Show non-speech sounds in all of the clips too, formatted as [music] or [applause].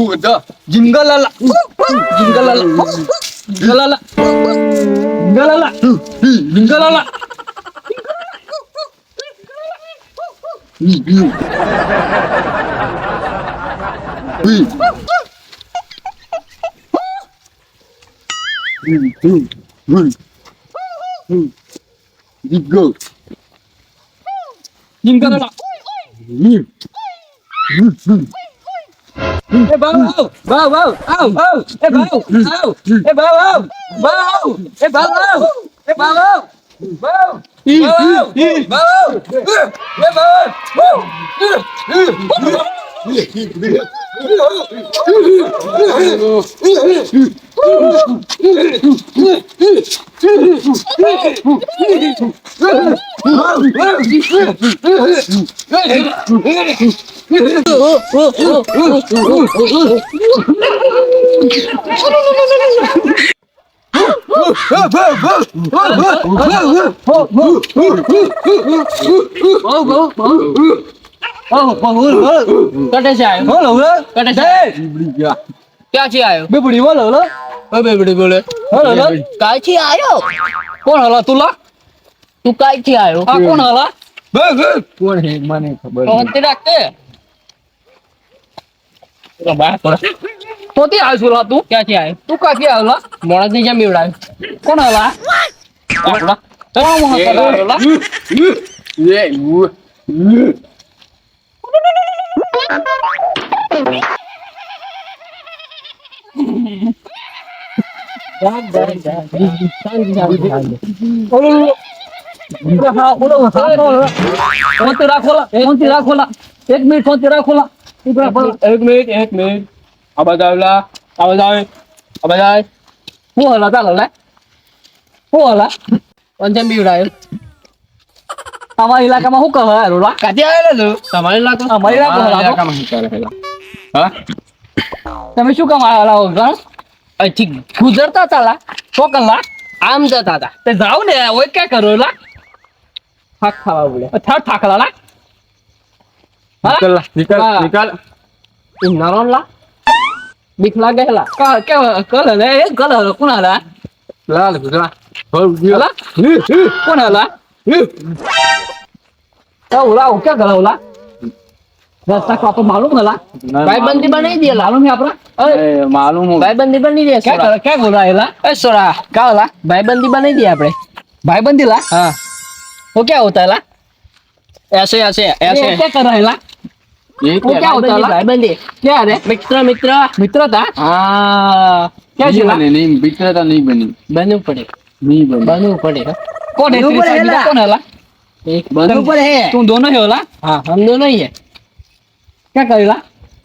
gudah jinggalala. Jinggalala. Jinggalala. Jinggalala. Jinggalala. Jinggalala. Jinggalala É bom, bom, bom, bom, é bom, bom, é bom, bom, é bom, é bom, bom. Bom, bom, bom, ભાવ ભાવ ભાવ એ ભાવ કટે છે આયો બોલો બોલો કટે છે ક્યાંથી આયો બે બુડી બોલો બોલો ઓ બેબડી બોલે. કાયથી આયો? કોણ હલા તુલા? તું કાયથી આયો. આ કોણ હલા? કોણ હે? મને ખબર શાંતિ રાખતે પોતે આવ્યો છું લા તું? ક્યાંથી આયો તું કાથી આવ્યો લા મોણસની જેમ બીવડાયો. કોણ હલા? કોણ હલા? એ એક મિનિટ ફોનથી રાખો લા ઊભા એક મિનિટ એક મિનિટ આ આવેલા આ બતાવે આ બતાવે હું? હલા ચાલો લે હું હલા પંચમ બીવડાયો અમારા ઇલાકામાં શું કહે હારું લા કાથી આવેલો તું તમારે ઇલાકો હલા હા તમે શું કામ આવ્યા હલા ગણ અહીંથી ગુજરતા ચાલા સો કલાક આમ જતા હતા. તે જાવ ને ઓય ક્યાં કરો લા? થાક ખાવા બોલે થાક થાકલા લા. હા? નિકલ નિકલ હા. નરોન લા. બીક લાગે હેલા કા કે કલ લે એ કલ કોણ હલા લાલ ગુજરા હોલ હલા? કોણ હલા તો લા? ઓ ક્યાં ગલા ઓલા रास्ता को आपको मालूम है ला ભાઈબંધી બનાવી દે લા मालूम है आपका એ માલુમ હો ભાઈબંધી બની દે क्या સોરા कर क्या बोल रहा है ला એ સોરા क्या होला ભાઈબંધી બનાવી દે આપણે भाई बंदी ला हाँ वो क्या होता है ला ऐसे ऐसे ये ऐसे क्या कर रहा है ला એ वो क्या होता है ला ભાઈબંધી क्या है મિત્ર મિત્ર मित्रता હા क्या નહીં चला બને નહીં મિત્રતા નહીં બની બનવું પડે નહીં બને બનવું પડે कौन है बंधु तेरे पर है साथ ला। में कौन है ला એક બનવું પડે હે तुम दोनों ही हो ला हाँ हम दोनों ही है क्या करेला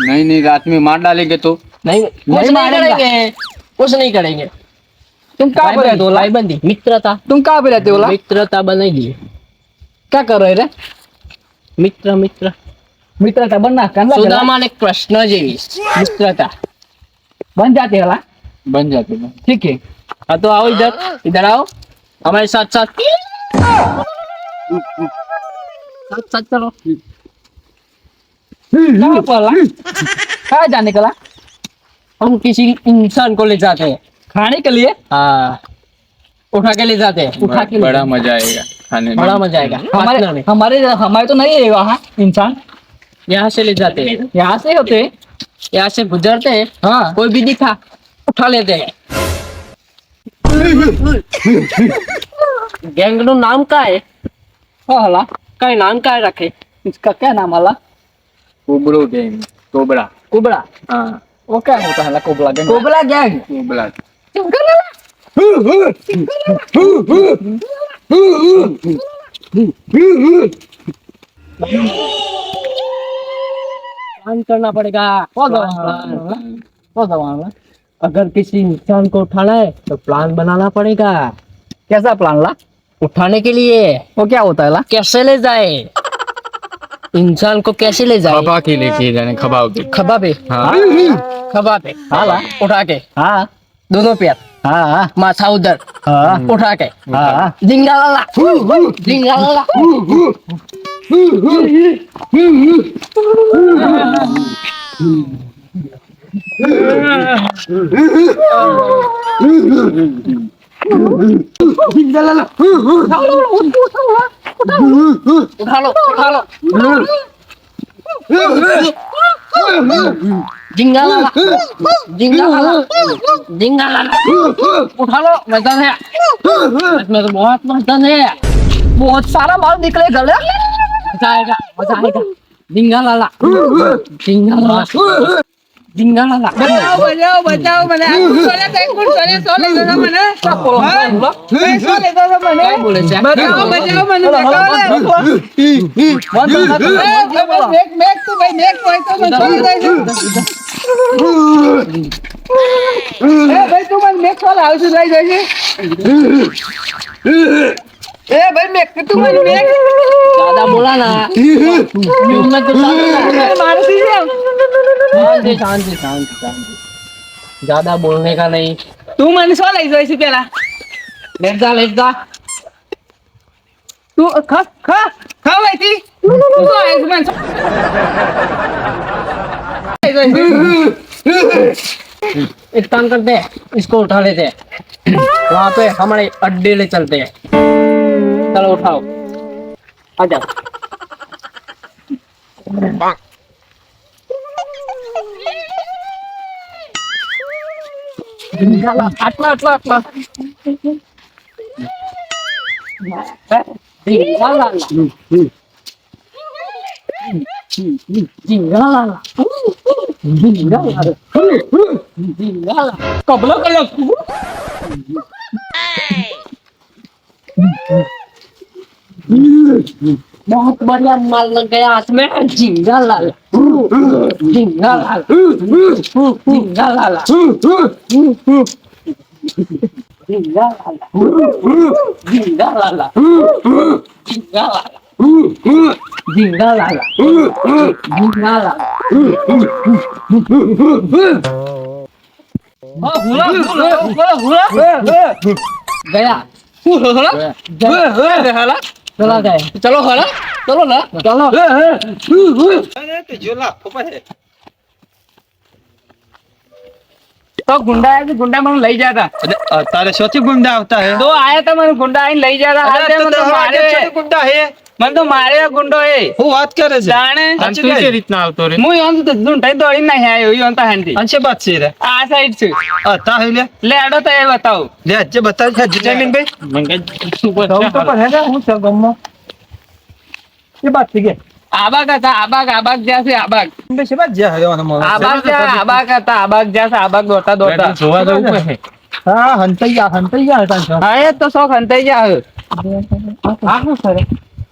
नहीं नहीं रात में मार डालेंगे तो नहीं कुछ नहीं मारेगा। करेंगे कुछ नहीं करेंगे तुम कहाँ पे रहते हो ला भाईबंधी मित्रता तुम कहाँ पे रहते हो ला मित्रता बनाई दी क्या कर रहे रे મિત્ર મિત્ર मित्रता बनना करना સુદામા ને કૃષ્ણ જેવી મિત્રતા बन जाते हैं ला बन जाते हैं ठीक है हाँ तो आओ इधर इधर आओ हमारे साथ साथ साथ साथ चलो कहा जाने कला हम किसी इंसान को ले जाते हैं खाने के लिए। हाँ उठा के ले जाते हैं। उठा के बड़ा मज़ा आएगा खाने बड़ा मज़ा आएगा हमारे हमारे हमारे तो नहीं। है वहाँ इंसान यहाँ से ले जाते हैं। यहाँ से होते हैं। यहाँ से गुजरते हैं हाँ।, हाँ। कोई भी दिखा उठा लेते हैं गैंग नाम का है हाँ। हाला का नाम का है रखे। इसका क्या नाम हला कोबरो गैंग कोबरा कुबड़ा हाँ वो क्या होता है ला cobra gang cobra gang cobra plan करना पड़ेगा अगर किसी इंसान को उठाना है तो प्लान बनाना पड़ेगा कैसा प्लान ला उठाने के लिए वो क्या होता है ला कैसे ले जाए इंसान को कैसे ले जाए खबा के लेके जाने खबा के खबा पे हाँ खबा पे हाँ ला उठा के हाँ दोनों पैर हाँ हाँ माथा उधर हाँ उठा के हाँ जिंगा लाला जिंगा लाला उठा लो उठा लो जिंगा लाला जिंगा लाला जिंगा लाला उठा लो मजा है इसमें तो बहुत मजा है बहुत सारा माल निकले गले मजा आएगा मजा आएगा जिंगा लाला जिंगा लाला ઢીંગાણા લાગે. બચાવો બચાવો બચાવો મને. આ કોલે તો એક કોલે તો લે તો મને. કોલો તો લે તો મને. બોલે છે. બચાવો બચાવો મને બચાવો લે મેક મેક તો ભાઈ મેક હોય તો મને છોડી દે એ ભાઈ તું મને મેક કોલ આવશે લઈ જજે. [laughs] तो [laughs] ज़्यादा बोलने का नहीं। तू मैंने सो लाइज ऐसी पहला लेट जा तू खा खा खा वैसी तू एक काम करते हैं इसको उठा लेते हैं। वहाँ पे हमारे अड्डे ले चलते हैं। चलो उठाओ आ जाओ అట్లా అట్లా అట్లా జింగాల జింగాల జింగాల జింగాల కబలో కలో बहुत बढ़िया माल लग गया हाथ में। झींगा लाल। झींगा लाल। झींगा लाल। झींगा लाल। झींगा लाल। झींगा लाल। झींगा लाल। झींगा लाल। हुला हुला ચલો તો ગુંડા આવ્યા ગુંડા મને લઈ જતા? તારે સોથી ગુંડા આવતા હે? તો આયા તા મને ગુંડા આવીને લઈ જતા. ગુંડા હે? મને તો મારે આ ગુંડો એ હું વાત કરે છે જાણે અને તું કે રીતના આવતો રે હું યોન તો ઢૂંઢાઈ દોડી ના આવ્યો યોન તો હાંડી અંશે બાત છે રે આ સાઈડ છે આ તા હે લે લે આડો તો એ બતાવો લે જે બતાવ છે જમીન ભાઈ મંગા સુપર તો પર હે ને હું છે ગમનો એ બાત છે કે આબાગ હતા આબાગ આબાગ જ્યાં છે આબાગ બે છે બાત જે હે આનો મોહ આબાગ જ્યાં આબાગ હતા આબાગ જ્યાં છે આબાગ દોડતા દોડતા જોવા જવું પડે હા હંતાઈ જા હંતાઈ જા હતા છો હા એ તો શોખ અંતાઈ જાય આ શું સર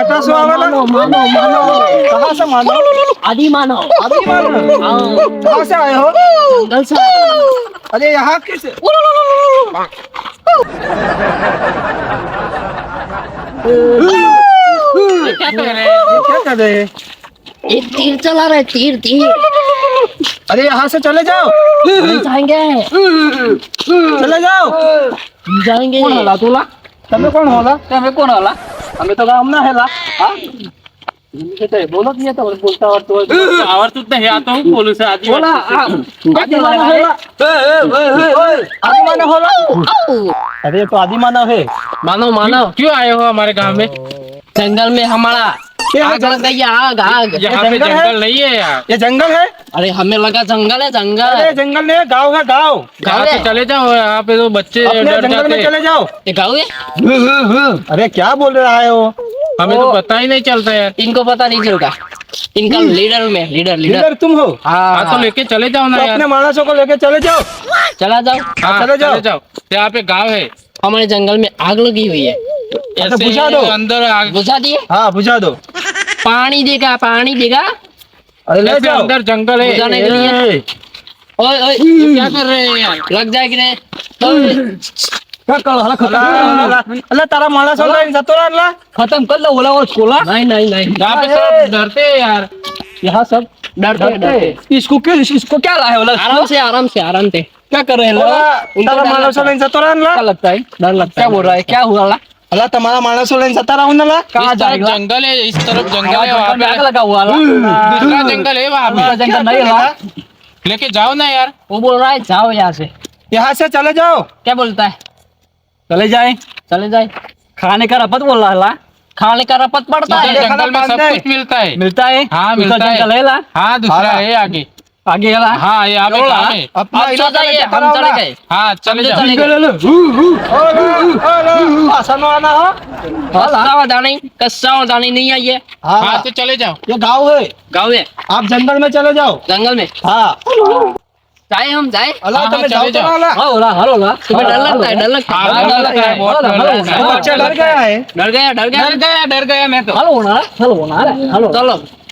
मानो मानो मानो। कहाँ से मानो? आदि मानो। आदि मानो। हाँ। कहाँ से आए हो? जंगल से अरे यहाँ कैसे? क्या कर रहे एक तीर चला रहे तीर तीर। अरे यहाँ से चले जाओ। जाएँगे। चले जाओ। जाएँगे। कौन होला तुला? तमे कौन होला तमे कौन होला અમે તો ગામના હેલા. હા? બોલો જ નહીં તમને બોલતા આવડતું હોય આવડતું જ નહીં. આ તો હું બોલું છું? આદિ બોલા હે માનવ માનવ. ક્યું આયો હો હમારે ગામ? મેં જંગલ મેં હમારા जंगल आग लग गई आग आग। यहाँ पे जंगल नहीं है यार। ये जंगल है? अरे हमें लगा जंगल है जंगल। अरे जंगल नहीं है गाँव है गाँव। गाँव से चले जाओ यहाँ पे तो बच्चे जंगल में चले जाओ। ये गाँव है? अरे क्या बोल रहा है वो? हमें तो पता ही नहीं चलता यार। इनको पता नहीं चलता। इनका लीडर में लीडर लीडर। लीडर तुम हो? हाँ तो हाँ। लेके चले जाओ ना तो अपने मानसों को लेके चले जाओ। चला जाओ। हाँ चले जाओ। चले जाओ। यहाँ पे गाँव है। हमारे जंगल में आग लगी हुई है। ऐसे बुझा दो। अंदर आग बुझा दिए? हाँ बुझा दो। पानी देगा पानी देगा अरे ले ऐसे जाओ अंदर जंगल है बुझाने के लिए ए, ओए ओए ये क्या कर रहे हैं यार लग जाएगी रे ओए, क्या कर रहा खत्म अल्लाह तारा मानस हो रहा जतो अल्लाह खत्म कर लो बोला वो कोला नहीं नहीं नहीं यहाँ पे सब डरते हैं यार यहाँ सब डरते हैं, डरते हैं। इसको क्यों इसको क्या लाए बोला आराम से आराम से आराम से क्या कर रहे हैं उनको तारा डर मानस लगता है। हो जतो अल्लाह क्या लगता है डर लगता क्या है बोल रहा है क्या हुआ अल्लाह अल्लाह तुम्हारा मानस हो जता रहा हूँ ना कहाँ इस तरफ जाएगा जंगल है इस तरफ जंगल है वहाँ पे लगा हुआ दूसरा जंगल है वहाँ पे जंगल नहीं है लेके जाओ ना यार वो बोल रहा है जाओ यहाँ से यहाँ से चले जाओ क्या बोलता है चले जाए चले जाए खाने का रपत बोल रहा है खाने का रपत पड़ता इधर है खाना जंगल में सब बांधना है। कुछ मिलता है मिलता है हाँ, दूसरा मिलता है। जंगल है ला हाँ दूसरा हाँ। है आगे आगे है ला हाँ पे गाँव है अपना तो इलाका जाइए हम चले गए हाँ चले जाओ चले गए। आसान वाला हो कस्सा वदानी कस्सा वदानी नहीं आई है हाँ हाँ तो चले जाओ ये गाँव है गाँव में आप जंगल में चले जाओ जंगल में हाँ जाए हम जाए अल्लाह हाँ, तुम्हें जाओ तो जाओ। हाँ हलो ला तुम्हें डर लगता है डर लगता हाँ, है डर लगता है, बहुत डर लगता है। बच्चा डर गया है डर गया डर गया डर गया डर गया मैं तो हलो ना हलो ना हलो चलो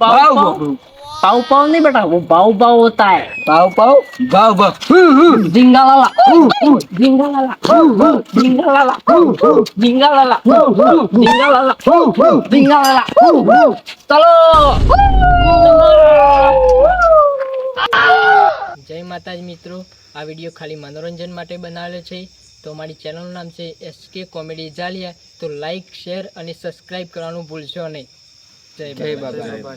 જોવે. पाव पाव पाव पाव नहीं बेटा वो पाव पाव होता है પાવ પાવ ભાવ ભાવ झिंगा लाला झिंगा लाला झिंगा लाला झिंगा लाला झिंगा लाला झिंगा लाला चलो જય માતાજી મિત્રો આ વિડીયો ખાલી મનોરંજન માટે બનાવેલો છે તો અમારી ચેનલનું નામ છે એસકે કોમેડી જાલિયા તો લાઈક શેર અને સબસ્ક્રાઇબ કરવાનું ભૂલશો નહીં જય બાબા